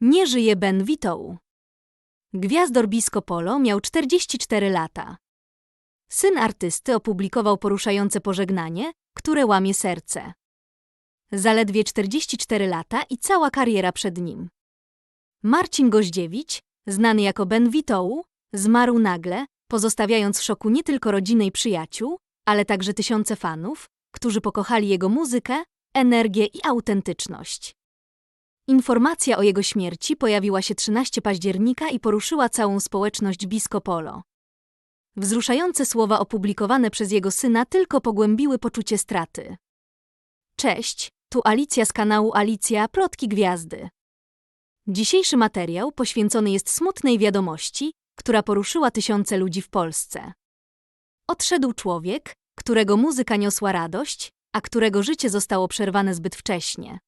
Nie żyje Ben Vitoł. Gwiazdor Bisco Polo miał 44 lata. Syn artysty opublikował poruszające pożegnanie, które łamie serce. Zaledwie 44 lata i cała kariera przed nim. Marcin Goździewicz, znany jako Ben Vitoł, zmarł nagle, pozostawiając w szoku nie tylko rodzinę i przyjaciół, ale także tysiące fanów, którzy pokochali jego muzykę, energię i autentyczność. Informacja o jego śmierci pojawiła się 13 października i poruszyła całą społeczność Bisco Polo. Wzruszające słowa opublikowane przez jego syna tylko pogłębiły poczucie straty. Cześć, tu Alicja z kanału Alicja Plotki Gwiazdy. Dzisiejszy materiał poświęcony jest smutnej wiadomości, która poruszyła tysiące ludzi w Polsce. Odszedł człowiek, którego muzyka niosła radość, a którego życie zostało przerwane zbyt wcześnie.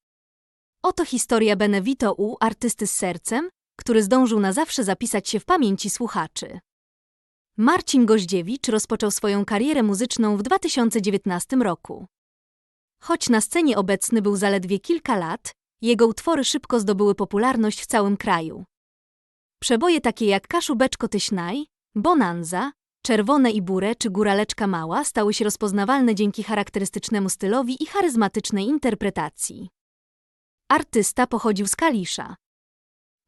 Oto historia Benevito U, artysty z sercem, który zdążył na zawsze zapisać się w pamięci słuchaczy. Marcin Goździewicz rozpoczął swoją karierę muzyczną w 2019 roku. Choć na scenie obecny był zaledwie kilka lat, jego utwory szybko zdobyły popularność w całym kraju. Przeboje takie jak Kaszu Beczko Tyśnaj, Bonanza, Czerwone i Burę czy Góraleczka Mała stały się rozpoznawalne dzięki charakterystycznemu stylowi i charyzmatycznej interpretacji. Artysta pochodził z Kalisza.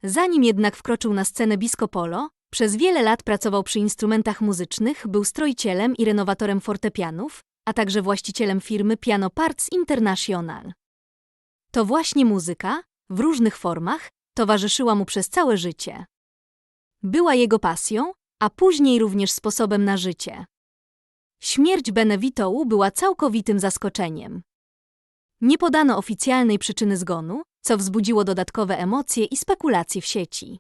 Zanim jednak wkroczył na scenę Bisco Polo, przez wiele lat pracował przy instrumentach muzycznych, był stroicielem i renowatorem fortepianów, a także właścicielem firmy Piano Parts International. To właśnie muzyka, w różnych formach, towarzyszyła mu przez całe życie. Była jego pasją, a później również sposobem na życie. Śmierć Benevitołu była całkowitym zaskoczeniem. Nie podano oficjalnej przyczyny zgonu, co wzbudziło dodatkowe emocje i spekulacje w sieci.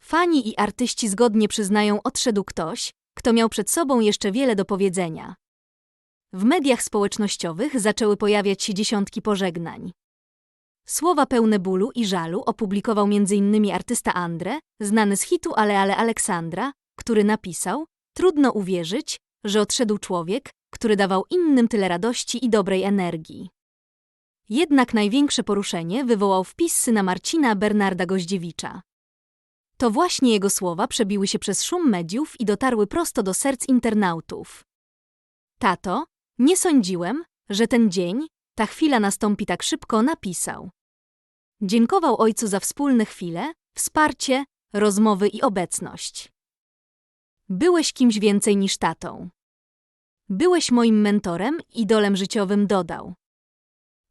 Fani i artyści zgodnie przyznają, odszedł ktoś, kto miał przed sobą jeszcze wiele do powiedzenia. W mediach społecznościowych zaczęły pojawiać się dziesiątki pożegnań. Słowa pełne bólu i żalu opublikował m.in. artysta Andre, znany z hitu Ale Ale Aleksandra, który napisał: Trudno uwierzyć, że odszedł człowiek, który dawał innym tyle radości i dobrej energii. Jednak największe poruszenie wywołał wpis syna Marcina Bernarda Goździewicza. To właśnie jego słowa przebiły się przez szum mediów i dotarły prosto do serc internautów. Tato, nie sądziłem, że ten dzień, ta chwila nastąpi tak szybko, napisał. Dziękował ojcu za wspólne chwile, wsparcie, rozmowy i obecność. Byłeś kimś więcej niż tatą. Byłeś moim mentorem, idolem życiowym, dodał.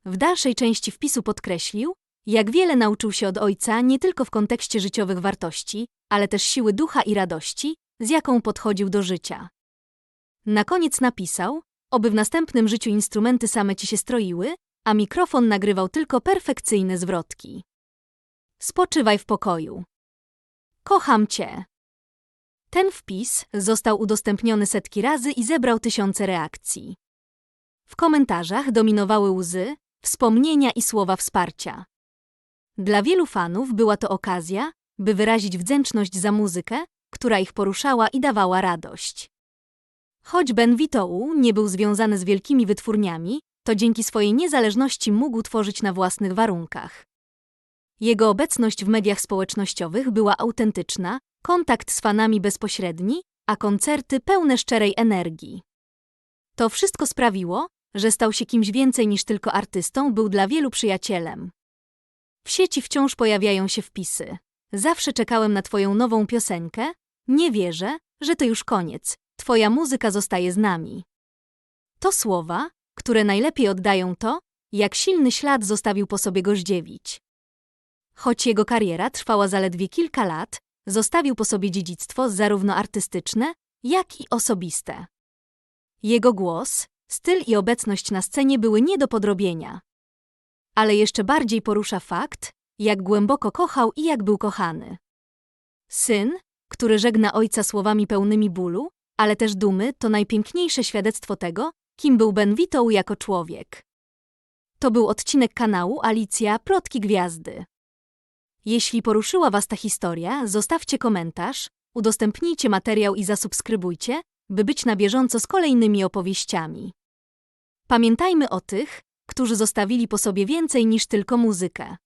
W dalszej części wpisu podkreślił, jak wiele nauczył się od ojca nie tylko w kontekście życiowych wartości, ale też siły ducha i radości, z jaką podchodził do życia. Na koniec napisał, oby w następnym życiu instrumenty same ci się stroiły, a mikrofon nagrywał tylko perfekcyjne zwrotki. Spoczywaj w pokoju. Kocham cię. Ten wpis został udostępniony setki razy i zebrał tysiące reakcji. W komentarzach dominowały łzy, wspomnienia i słowa wsparcia. Dla wielu fanów była to okazja, by wyrazić wdzięczność za muzykę, która ich poruszała i dawała radość. Choć Ben Vitołu nie był związany z wielkimi wytwórniami, to dzięki swojej niezależności mógł tworzyć na własnych warunkach. Jego obecność w mediach społecznościowych była autentyczna, kontakt z fanami bezpośredni, a koncerty pełne szczerej energii. To wszystko sprawiło, że stał się kimś więcej niż tylko artystą, był dla wielu przyjacielem. W sieci wciąż pojawiają się wpisy. Zawsze czekałem na Twoją nową piosenkę. Nie wierzę, że to już koniec. Twoja muzyka zostaje z nami. To słowa, które najlepiej oddają to, jak silny ślad zostawił po sobie Goździewicz. Choć jego kariera trwała zaledwie kilka lat, zostawił po sobie dziedzictwo zarówno artystyczne, jak i osobiste. Jego głos, styl i obecność na scenie były nie do podrobienia. Ale jeszcze bardziej porusza fakt, jak głęboko kochał i jak był kochany. Syn, który żegna ojca słowami pełnymi bólu, ale też dumy, to najpiękniejsze świadectwo tego, kim był Ben Vito jako człowiek. To był odcinek kanału Alicja Plotki Gwiazdy. Jeśli poruszyła Was ta historia, zostawcie komentarz, udostępnijcie materiał i zasubskrybujcie, by być na bieżąco z kolejnymi opowieściami. Pamiętajmy o tych, którzy zostawili po sobie więcej niż tylko muzykę.